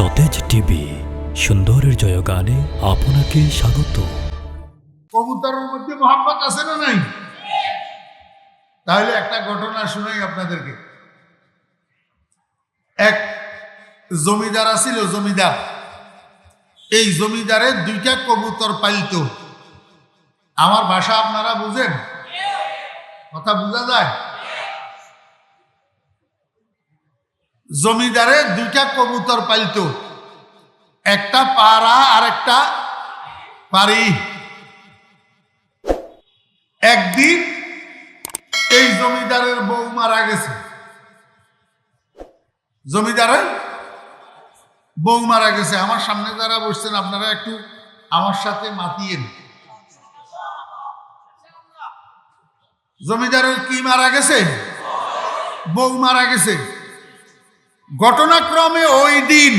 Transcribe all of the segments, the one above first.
সতেজ টিভি, সুন্দরের জয়গানে আপনাকে স্বাগত। কবুতরের মধ্যে মোহাম্মত আছে না নাই? তাহলে একটা ঘটনা শুনাই আপনাদেরকে। এক জমিদার আছিল, জমিদার। এই জমিদারের দুইটা কবুতর পালিত। আমার ভাষা আপনারা বুঝেন? কথা বোঝা যায়? জমিদারের দুইটা কবুতর পালিত। একটা পাড়া আর একটা পারি একদিন এই জমিদারের বউ মারা গেছে। জমিদারের বউ মারা গেছে। আমার সামনে যারা বসছেন, আপনারা একটু আমার সাথে মাতিয়েন। জমিদারের কি মারা গেছে? বউ মারা গেছে। ঘটনাক্রমে ওই দিন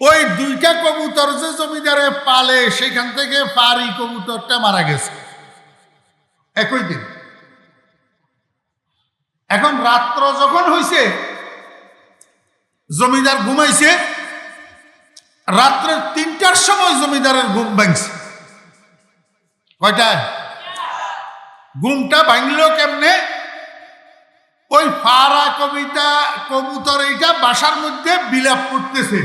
ওই দুইটা কবুতর যে জমিদারে পালে, সেখান থেকে পারি কবুতরটা মারা গেছে। একই দিন। এখন রাত্র যখন হইছে, জমিদার ঘুমাইছে রাত্রে তিনটার সময় জমিদারের ঘুম ভাঙছে। কয়টায়? ঘুমটা ভাঙলো কেমনে? ওই ফারা কবিতা কবুতর এইটা বাসার মধ্যে বিলাপ করতেছে।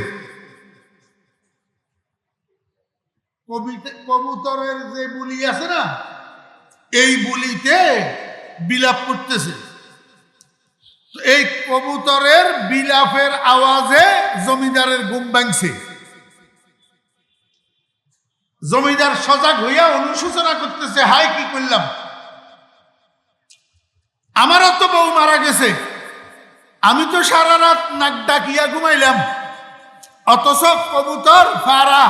কবিতা কবুতরের যে বুলি আছে না, এই বলিতে বিলাপ করতেছে। এই কবুতরের বিলাপের আওয়াজে জমিদারের ঘুম ভাঙছে। জমিদার সজাগ হইয়া অনুশোচনা করতেছে হাই কি করলাম? আমারও তো বউ মারা গেছে। আমি তো সারা রাত নাক ডাকিয়া ঘুমাইলাম। অথচ কবুতর ফারা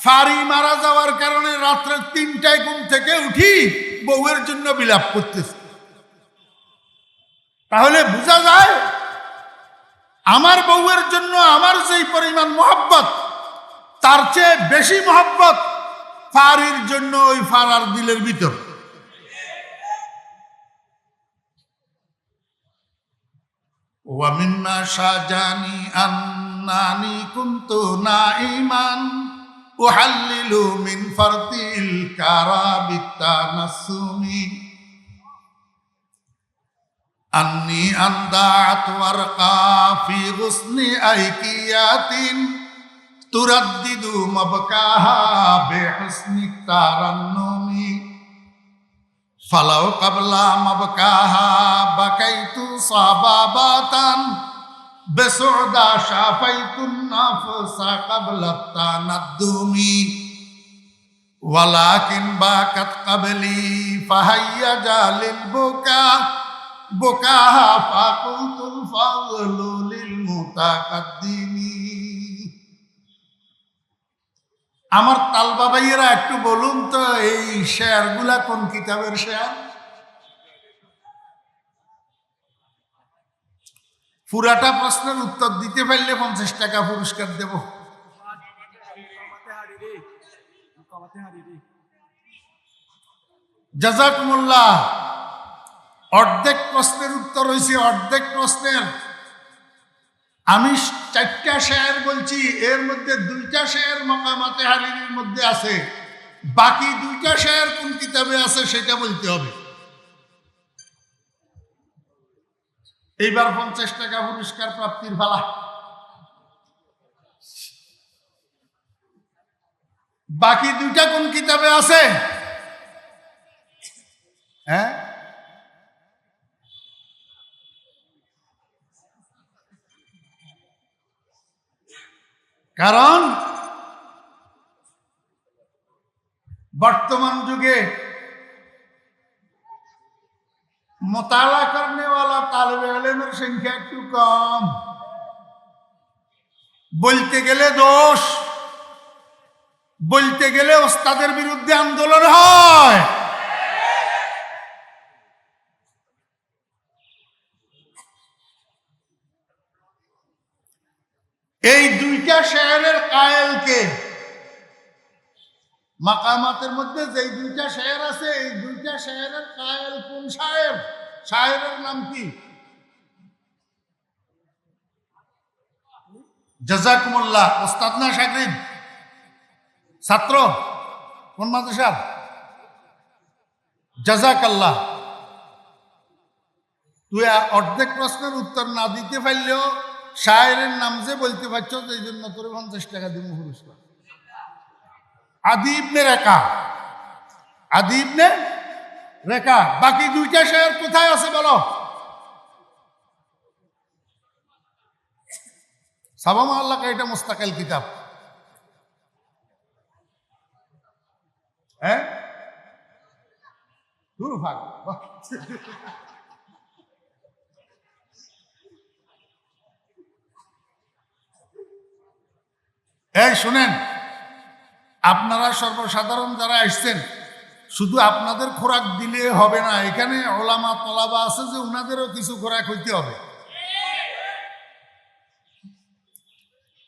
ফারি মারা যাওয়ার কারণে রাত্রে তিনটায় ঘুম থেকে উঠি বউয়ের জন্য বিলাপ করতেছে। তাহলে বোঝা যায়, আমার বউয়ের জন্য আমার যেই পরিমাণ মোহাব্বত, তার চেয়ে বেশি মোহাব্বত ফারির জন্য ওই ফারার দিলের ভিতর। ওয়ামিম্মা শাহজানি আন্নানি কুন্তু না ইমান উহাল্লিলু মিন ফারতিল কারাবিতা নাসুমি আন্নি আন্দাত ওয়ারকা ফি গুসনি আইকিয়াতিন তুরাদ্দিদু মাবকাহা তারান্নু ফালাও কাবলা মাবকাহা বাকাইতু সাবাবাতান, বেসুদা শাফাইতুন নাফসা কাবলাতা নাদুমি ওয়ালাকিন বাকাত কাবলি ফাহাইয়া জালিল বুকা, বুকাহা ফাকুতুল ফাযলু লিল মুতাকাদ্দিমিন। আমার তালবা ভাইয়েরা একটু বলুন তো, এই শেয়ারগুলা কোন কিতাবের শেয়ার? পুরাটা প্রশ্নের উত্তর দিতে পারলে পঞ্চাশ টাকা পুরস্কার দেব। জাজাকুমুল্লাহ, অর্ধেক প্রশ্নের উত্তর হয়েছে অর্ধেক প্রশ্নের। আমি চারটা শেয়ার বলছি, এর মধ্যে দুইটা শেয়ার মকামাতে হারির মধ্যে আছে। বাকি দুইটা শেয়ার কোন কিতাবে আছে সেটা বলতে হবে। এইবার পঞ্চাশ টাকা পুরস্কার প্রাপ্তির ফালা। বাকি দুইটা কোন কিতাবে আছে? হ্যাঁ? কারণ বর্তমান যুগে মোতালা করনেওয়ালা তালবে আলেমের সংখ্যা একটু কম। বলতে গেলে দোষ, বলতে গেলে ওস্তাদের বিরুদ্ধে আন্দোলন হয় এই দুইটা শেয়ারের কায়েলকে মাকামাতের মধ্যে যেই দুইটা শেয়ার আছে, এই দুইটা শেয়ারের কায়েল কোন সাহেব? সাহেবের নাম কি? ওস্তাদ না ছাত্র? কোন মাদ্রাসার তুই অর্ধেক প্রশ্নের উত্তর না দিতে পারলেও শায়ের নাম যে বলতে পারছ এই জন্য তোর পঞ্চাশ টাকা দিব পুরস্কার আদি ইবনে রেখা আদি ইবনে রেখা বাকি দুইটা শায়ের কোথায় আছে বলো? সাবামা আল্লাহ এটা মোস্তাকেল কিতাব। হ্যাঁ? এই, শুনেন। আপনারা সর্বসাধারণ যারা আসছেন, শুধু আপনাদের খোরাক দিলে হবে না, এখানে ওলামা তলাবা আছে যে ওনাদেরও কিছু খোরাক হইতে হবে।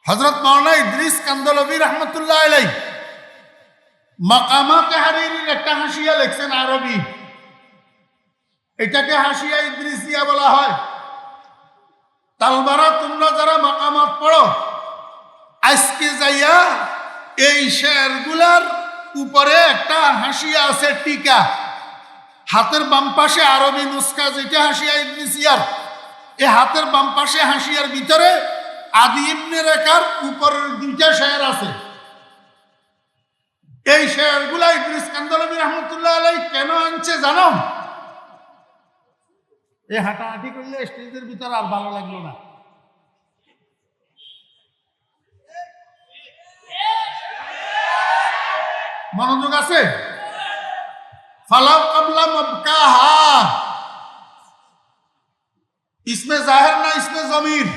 হজরত মাওলানা ইদ্রিস কান্দলবী রহমতুল্লাহ আলাই মাকামাতে হারির একটা হাসিয়া লেখছেন আরবি। এটাকে হাসিয়া ইদ্রিসিয়া বলা হয়। তালবারা, তোমরা যারা মাকামাত পড়ো আজকে যাইয়া এই শেরগুলার উপরে একটা হাসিয়া আছে, টিকা। হাতের বাম পাশে আরবি নুস্কা যেটা হাসিয়া ইদ্রিসিয়ার এই হাতের বাম পাশে হাসিয়ার ভিতরে আদি ইবনে রেখার উপরের দুইটা শেয়ার আছে। এই শেয়ারগুলা ইদ্রিস কান্দলবী রহমতুল্লাহ আলাই কেন আনছে জানো? এই হাঁটাহাঁটি করলে স্টেজের ভিতরে আর ভালো লাগল না। মনোযোগ আছে? ফালাও কাবলা মবকাহা। ইসমে জাহের না ইসমে জমির?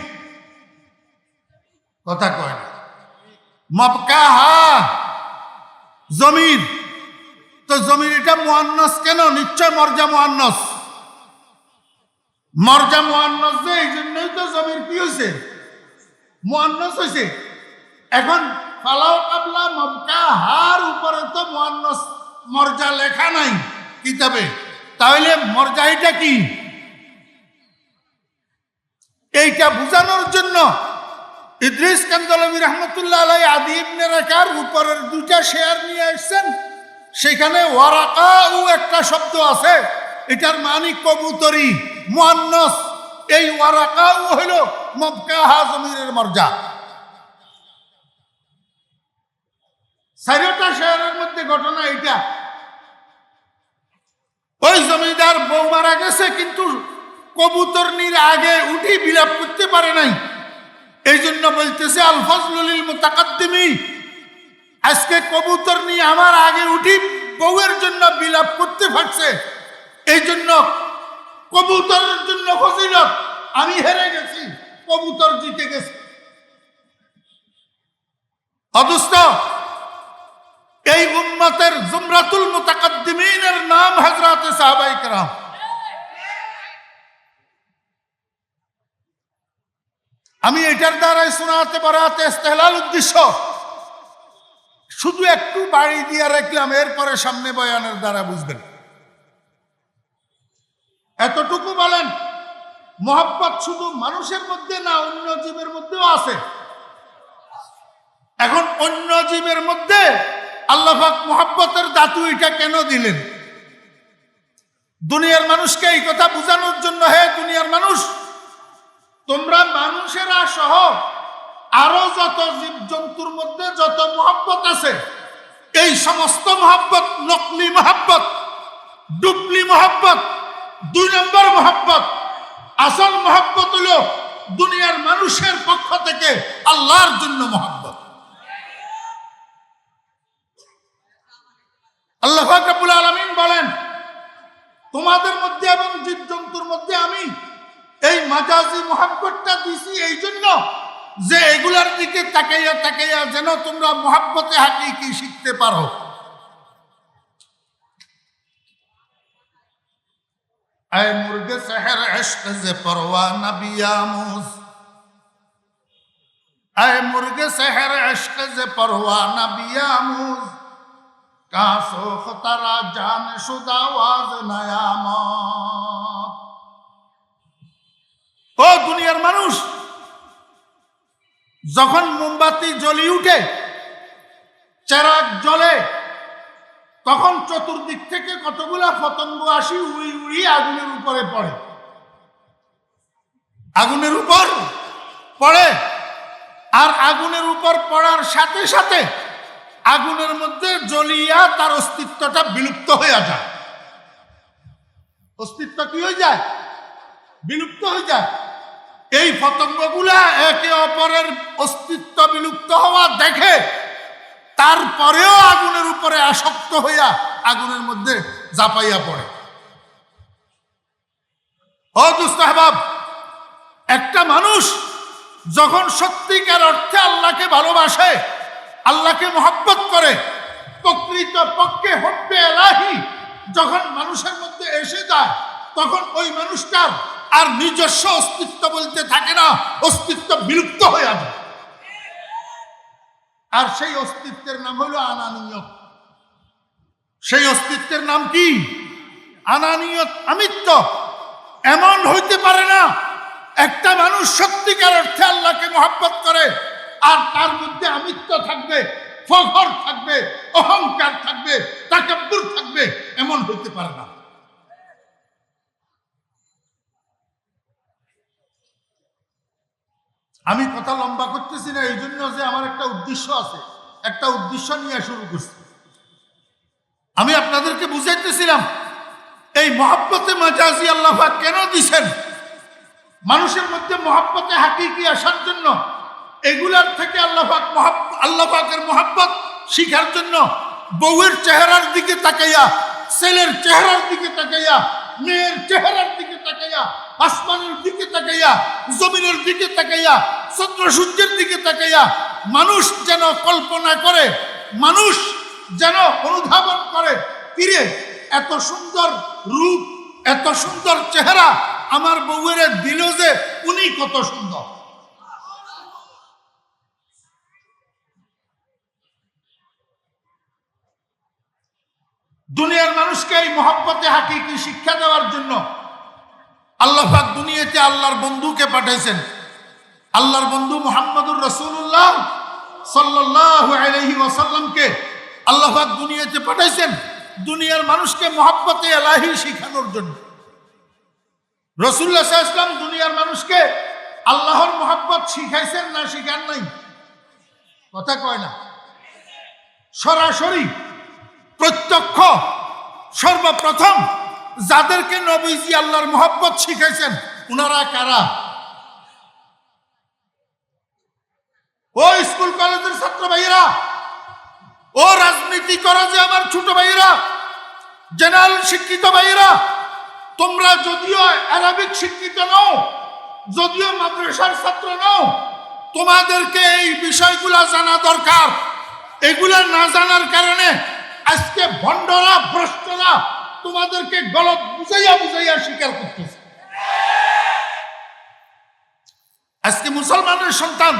কথা কয় না। মবকাহা, জমির। তো জমির এটা মোয়ান্নস কেন? নিশ্চয় মর্জা মোয়ান্নস। মর্জা মোয়ান্নস যে, এই জন্যই তো জমির কি হয়েছে মোয়ান্নস হয়েছে এখন ফালাও কাবলা হার উপরে তো মোয়ান্নস মর্জা লেখা নাই কিতাবে। তাহলে কি? এইটা বুঝানোর জন্য ইদ্রিস রহমতুল্লাহ আলাই আদি ইবনে রেখার উপরের দুইটা শেয়ার নিয়ে আসছেন। সেখানে ওয়ারাকা ও একটা শব্দ আছে, এটার মানি কবুতরি, মুয়ান্নস। এই ওয়ারাকা ও হইল মবকাহা জমিরের মর্যা। চারিটা শহরের মধ্যে ঘটনা এটা। ওই জমিদার বউ মারা গেছে, কিন্তু কবুতরনির আগে উঠি বিলাপ করতে পারে নাই। এই জন্য বলতেছে আলফাজলুল মুতাকাদ্দিমি, আজকে কবুতর নিয়ে আমার আগে উঠি বউয়ের জন্য বিলাপ করতে পারছে এই জন্য কবুতরের জন্য ফজিলত, আমি হেরে গেছি, কবুতর জিতে গেছে। অদুস্ত এই উম্মতের জুমরাতুল মুতাকাদ্দিমিনের নাম হযরতে সাহাবায়ে কেরাম। আমি এটার দ্বারাই শোনাতে বাড়াতে ইস্তেহলাল উদ্দেশ্য। শুধু একটু বাড়ি দিয়ে রাখলাম, এরপরে সামনে বয়ানের দ্বারা বুঝবেন। এতটুকু বলেন, মোহাব্বত শুধু মানুষের মধ্যে না, অন্য জীবের মধ্যেও আছে। এখন অন্য জীবের মধ্যে আল্লাহাক মোহাব্বতের দাতু এটা কেন দিলেন? দুনিয়ার মানুষকে এই কথা বোঝানোর জন্য হে দুনিয়ার মানুষ, তোমরা মানুষেরা সহ আরও যত জীব জন্তুর মধ্যে যত মহাব্বত আছে, এই সমস্ত মহাব্বত, নকলি মহাব্বত ডুবলি মহাব্বত, দুই নম্বর মহাব্বত, আসল মহাব্বত হলো দুনিয়ার মানুষের পক্ষ থেকে আল্লাহর জন্য মহাব্বত। আল্লাহ রাব্বুল আলামিন বলেন, তোমাদের মধ্যে এবং জীব জন্তুর মধ্যে আমি এই মাজাজি মোহাব্বতটা দিছি এই জন্য যে এগুলার দিকে তাকাইয়া তাকাইয়া যেন তোমরা মোহাব্বতে হাকিকি শিখতে পারো। আয় মুর্গে সেহের ইশক যে পরওয়ানা বিয়ামুজ আয় মুর্গে সেহের ইশক যে পরওয়ানা বিয়ামুজ কাসো জান সুদাওয়াজ নায়ামত। ও দুনিয়ার মানুষ, যখন মোমবাতি জ্বলি উঠে, চেরাগ জ্বলে, তখন চতুর্দিক থেকে কতগুলা পতঙ্গ আসি উড়ি উড়ি আগুনের উপরে পড়ে। আগুনের উপর পড়ে, আর আগুনের উপর পড়ার সাথে সাথে আগুনের মধ্যে জ্বলিয়া তার অস্তিত্বটা বিলুপ্ত হয়ে যায়। অস্তিত্ব কি হয়ে যায়? বিলুপ্ত হয়ে যায়। এই পতঙ্গগুলা একে অপরের অস্তিত্ব বিলুপ্ত হওয়া দেখে তারপরেও আগুনের উপরে আসক্ত হইয়া আগুনের মধ্যে জাপাইয়া পড়ে। ও দুস্তাহবাব একটা মানুষ যখন সত্যিকার অর্থে আল্লাহকে ভালোবাসে আল্লাহকে মহব্বত করে। প্রকৃত পক্ষে হব্বে এলাহি। যখন মানুষের মধ্যে এসে যায়, তখন ওই মানুষটার আর নিজস্ব অস্তিত্ব বলতে থাকে না। অস্তিত্ব বিলুপ্ত হয়ে যায় আর সেই অস্তিত্বের নাম হলো আনানিয়ত। সেই অস্তিত্বের নাম কি? আনানিয়ত আমিত্ব। এমন হইতে পারে না, একটা মানুষ সত্যিকার অর্থে আল্লাহকে মহাব্বত করে আর তার মধ্যে আমিত্ব থাকবে, ফখর থাকবে, অহংকার থাকবে, তাকাব্বুর থাকবে, এমন হইতে পারে না। আমি কথা লম্বা করতেছি না এই জন্য যে আমার একটা উদ্দেশ্য আছে, একটা উদ্দেশ্য নিয়ে শুরু করছি। আমি আপনাদেরকে বুঝাইতেছিলাম, এই মহাব্বতে মাজাজি আল্লাহ কেন দিছেন? মানুষের মধ্যে মহাব্বতে হাকিকি আসার জন্য এগুলার থেকে আল্লাহ পাক মহাব্ব- আল্লাহ মহাব্বত শিখার জন্য বউয়ের চেহারার দিকে তাকাইয়া, ছেলের চেহারার দিকে তাকাইয়া, মেয়ের চেহারার দিকে তাকাইয়া, আসমানের দিকে তাকাইয়া, জমিনের দিকে তাকাইয়া চন্দ্র সূর্যের দিকে তাকাইয়া, মানুষ যেন কল্পনা করে, মানুষ যেন অনুধাবন করে তীরে এত সুন্দর রূপ, এত সুন্দর চেহারা, আমার বউয়ের দিল যে উনি কত সুন্দর দুনিয়ার মানুষকে এই মহব্বতে হাকিকি শিক্ষা দেওয়ার জন্য আল্লাহ পাক দুনিয়াতে আল্লাহর বন্ধুকে পাঠাইছেন। আল্লাহর বন্ধু মোহাম্মদুর রসুল্লাহ সাল্লাহ আলহি ওয়াসাল্লামকে আল্লাহ দুনিয়াতে পাঠাইছেন। দুনিয়ার মানুষকে মহাব্বতে এলাহি শিখানোর জন্য। রসুল্লাহ ইসলাম দুনিয়ার মানুষকে আল্লাহর মহাব্বত শিখাইছেন না শিখান নাই? কথা কয় না। সরাসরি প্রত্যক্ষ সর্বপ্রথম যাদেরকে নবীজি আল্লাহর মহব্বত শিখাইছেন, উনারা কারা? ও স্কুল কলেজের ছাত্র ভাইয়েরা, ও রাজনীতি করা যে আমার ছোট ভাইয়েরা, জেনারেল শিক্ষিত ভাইয়েরা, তোমরা যদিও অ্যারাবিক শিক্ষিত নও, যদিও মাদ্রাসার ছাত্র নও, তোমাদেরকে এই বিষয়গুলা জানা দরকার। এগুলা না জানার কারণে ভণ্ডরা, ভ্রষ্টরা তোমাদেরকে গলত বুঝাইয়া বুঝাইয়া স্বীকার করতেছে। আজকে মুসলমানের সন্তান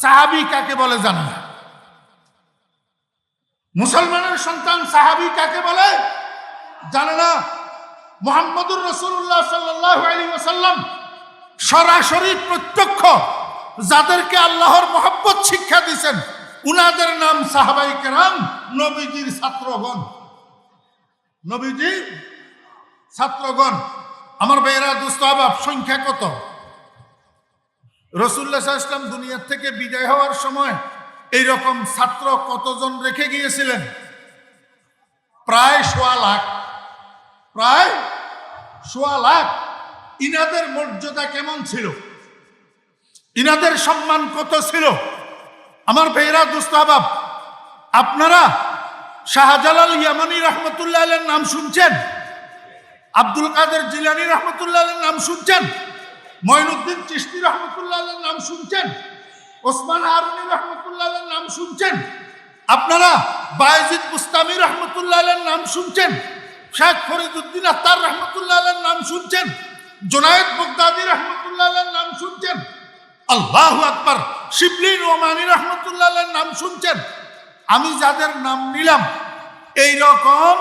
সাহাবি কাকে বলে জানে না? মুসলমানের সন্তান সাহাবি কাকে বলে জানে না? মোহাম্মদুর রসুল্লাহ সাল্লাহ আলী সরাসরি প্রত্যক্ষ যাদেরকে আল্লাহর মহব্বত শিক্ষা দিয়েছেন উনাদের নাম সাহাবাই কেরাম, নবীজির ছাত্রগণ। নবীজির ছাত্রগণ। আমার ভাইয়েরা দুস্তাহাব সংখ্যা কত? রসুল্লাহ ইসলাম দুনিয়ার থেকে বিদায় হওয়ার সময় এই রকম ছাত্র কতজন রেখে গিয়েছিলেন? প্রায় সোয়া লাখ। প্রায় সোয়া লাখ। ইনাদের মর্যাদা কেমন ছিল? ইনাদের সম্মান কত ছিল? আমার ভাইয়েরা দুস্তাহাব আপনারা শাহজালাল ইয়ামানি রহমতুল্লাহ আলের নাম শুনছেন? আব্দুল কাদের জিলানি রহমতুল্লাহ আলের নাম শুনছেন? মঈনুদ্দিন চিস্তি রহমতুল্লাহ আলের নাম শুনছেন? ওসমান হারুনি রহমতুল্লাহ আলের নাম শুনছেন? আপনারা বায়েজিদ মুস্তামি রহমতুল্লাহ আলের নাম শুনছেন? শেখ ফরিদুদ্দিন আত্তার রহমতুল্লাহ আলের নাম শুনছেন? জোনায়েদ বগদাদি রহমতুল্লাহ আলের নাম শুনছেন? আল্লাহ আকবার। শিবলিন ওমানি রহমতুল্লাহ নাম শুনছেন। আমি যাদের নাম নিলাম এই রকম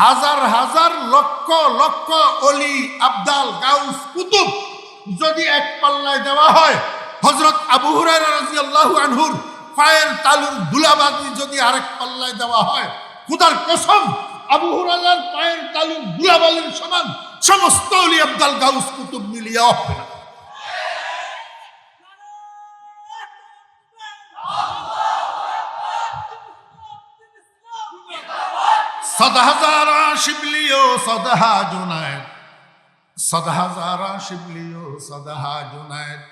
হাজার হাজার লক্ষ লক্ষ অলি আবদাল গাউস কুতুব যদি এক পাল্লায় দেওয়া হয় হজরত আবু হুরায়রা রাদিয়াল্লাহু আনহুর পায়ের তালুর দুলাবাদি যদি আরেক পাল্লায় দেওয়া হয়, খুদার কসম, আবু হুরায়রার পায়ের তালুর দুলাবালির সমান সমস্ত অলি আব্দাল গাউস কুতুব মিলিয়ে হবে না সদহাজারা শিবলিও, সদহা জুনায়দ। সদহাজারা শিবলিও, সদহা জুনায়দ।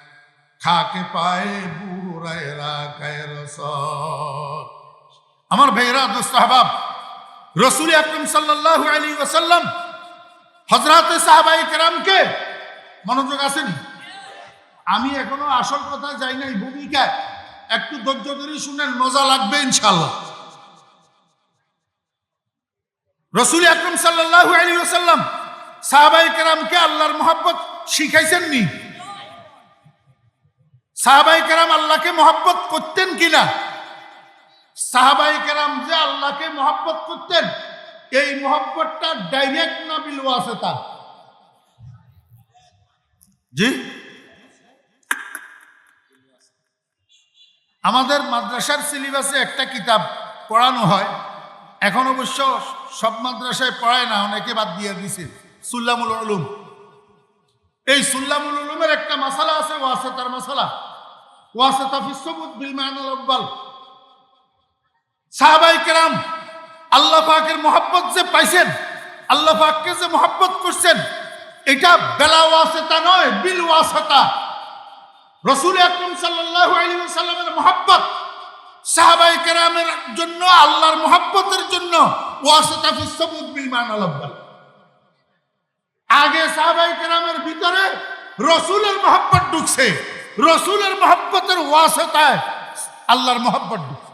খাকে পায়ে বুহুরায়রা কায়ের আমার ভাইরা দোস্ত আহবাব, রসুল আকরম সাল্লাল্লাহু আলাইহি ওয়াসাল্লাম হযরতে সাহাবায়ে কেরামকে মনোযোগ আসেনি? আমি এখনও আসল কথা যাই নাই, ভূমিকায়। একটু ধৈর্য ধরে শুনেন, মজা লাগবে ইনশাআল্লাহ। রসুল আকরম সাল্লাল্লাহু আলাইহি ওয়াসাল্লাম সাহাবায়ে কেরামকে আল্লাহর মোহাব্বত শিখাইছেন নি সাহাবাই কেরাম আল্লাহকে মহাব্বত করতেন কিনা? সাহাবাই কেরাম যে আল্লাহকে মহাব্বত করতেন, এই মহাব্বতটা ডাইরেক্ট না বিল ওয়াসেতা জি? আমাদের মাদ্রাসার সিলেবাসে একটা কিতাব পড়ানো হয়, এখন অবশ্য সব মাদ্রাসায় পড়ায় না, অনেকে বাদ দিয়ে দিছে। সুল্লামুল উলুম। এই সুল্লামুল উলুমের একটা মাসালা আছে, ওয়াসেতার মাসালা। ওয়াসেতা ফিসবুত বিল মানাল আব্বাল সাহাবাই কেরাম আল্লাহ পাকের যে পাইছেন, আল্লাহ পাককে যে মোহাব্বত করছেন, এটা বেলা ওয়াসেতা নয়, বিল ওয়াসেতা। রসুল আকরম সাল্লাল্লাহু আলাইহি ওয়াসাল্লামের মোহাব্বত সাহাবাই কেরামের জন্য, আল্লাহর মোহাব্বতের জন্য আগে সাহাবাই কেরামের ভিতরে রসুলের মোহাব্বত ঢুকছে। রসুলের মোহাব্বতের ওয়াসতায় আল্লাহর মোহাব্বত ঢুকছে।